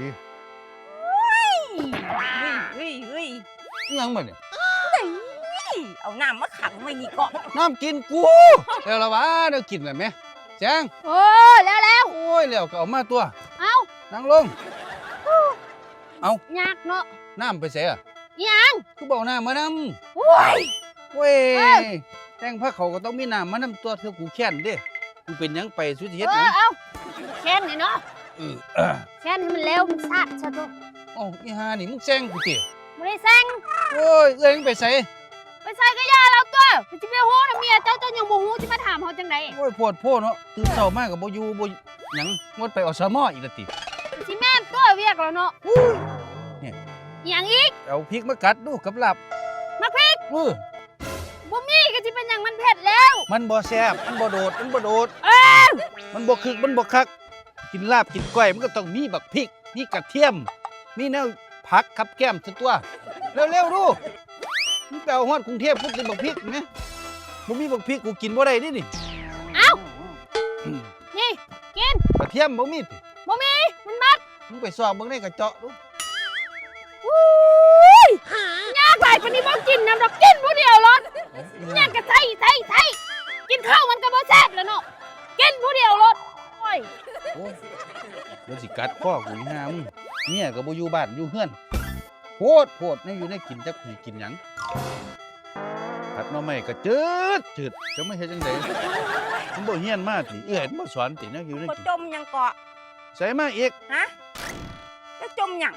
ดีเฮ้ยเฮ้ยเฮ้ยอิหยังบ่เนี่ยเอาน้ำมาขังไว้นี่ก่อนน้ำกินกูแล้วละวะเดี๋ยวกินได้ไหมแจงโอ้แล้วแล้วโอ้ยแล้วก็เอามาตัว เอ้านั่งลงยากเนาะน้ำไปเสียอิหยังคือบอกน้ำมานโอ้ยำเว้ยเอ้าแตงพระเขาก็ต้องมีน้ำมานำตัวเธอกูแค้นเด้กูเป็นหยังไปสุดที่เฮ็ดเอหยัองเอาแค่นี้เนาะ เออเออแค่นี้มันเร็วมันซาดซะตัวโอ้อีหานี่มึงแซงกูติไม่ได้แซงโอ้ยเอ้ยมึงไปใส่ไปใส่ก็ยาแล้วตัวไปจิไปฮู้นะเมียเจ้าเจ้ายังบ่ฮู้สิมาถามเฮาจังไดโอ้ยปวดโพเนาะตื่นเช้ามาก็บ่อยู่บ่หยังงดไปอสมอีกและติ สิแม่นตัวเวียกแล้วเนาะเนี่ยอิหยังอีกเอาพริกมากัดดูกับลาบมาพริกเออบ่มีก็สิเป็นหยังมันเผ็ดแล้วมันบ่แซ่บมันบ่โดดมันบ่โดด เอ้ยมันบ่คึกมันบ่คัก กินลาบกินก้อยมันก็ต้องมีบักพริกมีกระเทียม มีแนวผักขับแก้มซะตัวเร็วๆดูมึงไปเอาฮอดกรุงเทพกูกินบักพริกแหมบ่มีบักพริกกูกินบ่ได้นี่นี่เอ้าอืมนี่กินกระเทียมบ่มีติบ่มีมันมัดมึงไปซอกเบิ่งในกระเจาะดูอุ้ยยากหลายปานนี้บ่กินน้ำดอกกินผู้เดียว โอ้ยเดี๋ยวสิกัดพ่อกูอีหามึงเมียก็บ่อยู่บ้านอยู่เฮือนโพดโพดในอยู่ในกินจักผีกินหยังผัดหน่อไม้ก็จืดจืดจะไม่เฮ็ดจังไดมันบ่เฮียนมาติเอื้อยมันบ่สอนติแนวอยู่ในก็กินจมยังเกาะใส่มาอีกฮะแล้วจมยัง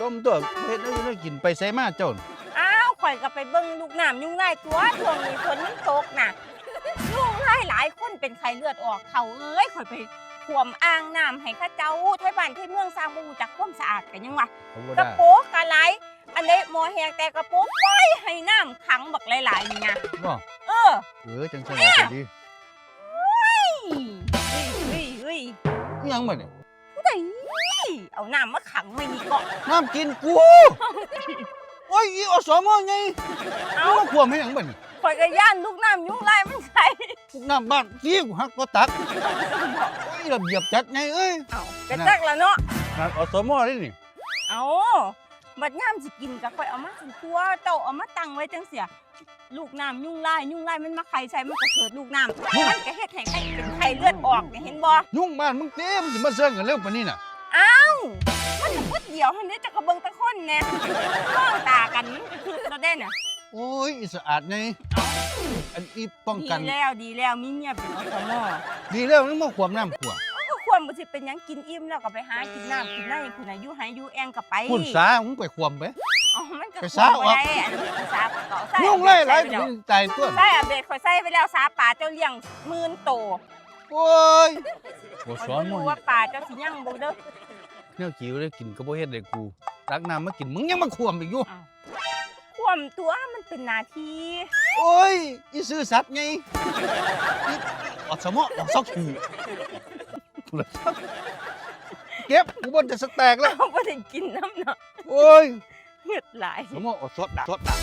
ต้มตัวเฮ็ดแนวอยู่ในกินไปใส่มาเจ้าน่ะอ้าวข่อยก็ไปเบิ่งลูกน้ำยุ่งไล่ตัวช่วงนี้ฝนมันตกน่ะยุ่งไล่หลายคนเป็นไข้เลือดออกเขาเอ้ยข่อยไป ขวมอ่างน้ำให้เข้าเจ้าไทบ้านไทเมืองสร้างบ่รู้จักความสะอาดกันยังวะเขาบ่กระได้โปงกะไหลอันนี้หมอแหกแต่กระโปงปล่อยให้น้ำขังบักหลายๆนี่นะบ่เออเออจังซั่นล่ะก็ดีเฮ้ยเฮ้ยเฮ้ยเฮ้ยอิหยังบ่เนี่ยผู้ใดเอาน้ำมาขังไว้นี่ก่อนน้ำกินกูโอ้ยอีอสมไงเอาเอามาขวมให้หยังบ่นี่ ข่อยก็ย่านลูกน้ำยุ่งไล่มันใส่พวกน้ำบ้านซีกูหักบ่ตักโอ้ยระเบียบจัดไงเอ้ยเอากระจักละเนาะนั่นอสมนี่นี่เอาบัดย่ามสิกินก็ข่อยเอามาถึงตัวเจ้าเอามาตั้งไว้จังเสีย ลูกน้ำยุ่งไล่ยุ่งไล่มันมาไข่ใส่มันก็เกิดลูกน้ำมันก็เฮ็ดให้ไข่เป็นไข่เลือดออกเนี่ยเห็นบ่ยุ่งบ้านมึงเต็มสิมาเสื่องกันเร็วปานนี้น่ะเอ้ามันจะพูดเดียวเท่านี้จะกระเบิงตะคนแน่มองตากันมันก็คือเราได้น่ะ โอ้ยอีสะอาดไงอันนี้ป้องดีกัน แล้วดีแล้วมีเมียเป็นอสมอดีแล้วนึกมาขวมน้ำขวก็ควรบ่สิเป็นหยังกินอิ่มแล้วก็ไปหากินน้ำกินได้คุณอายุหายอยู่แองก็ไปคุณสามึงไปขวมไป อ๋อมันก็ไปควซะรออกบ่ได้อันนั้นมันคือซาเก่าใส่ยุ่งเลยหลายใส่ไปแล้วใจตัวใส่อะเบ็ดข่อยใส่ไปแล้วซาป่าเจ้าเลี้ยงหมื่นโตโอ้ยบ่ข่อยสอนบ่มึรู้งว่าป่าเจ้าสิยังบ่เด้อแนวกิวได้กินก็บ่เฮ็ดได้กูรักน้ำมากินมึงยังมาขวมอีกอยู่คว มตัวมันเป็นหน้าที่โอ้ยอีซื่อสัตว์ไงอีอดสมออดซอกขี้เก็บกูบ่จะสแตกแล้วเราบ่ได้กินน้ำเนาะโอ้ยเหือดหลายสมออดสดดักสดดัก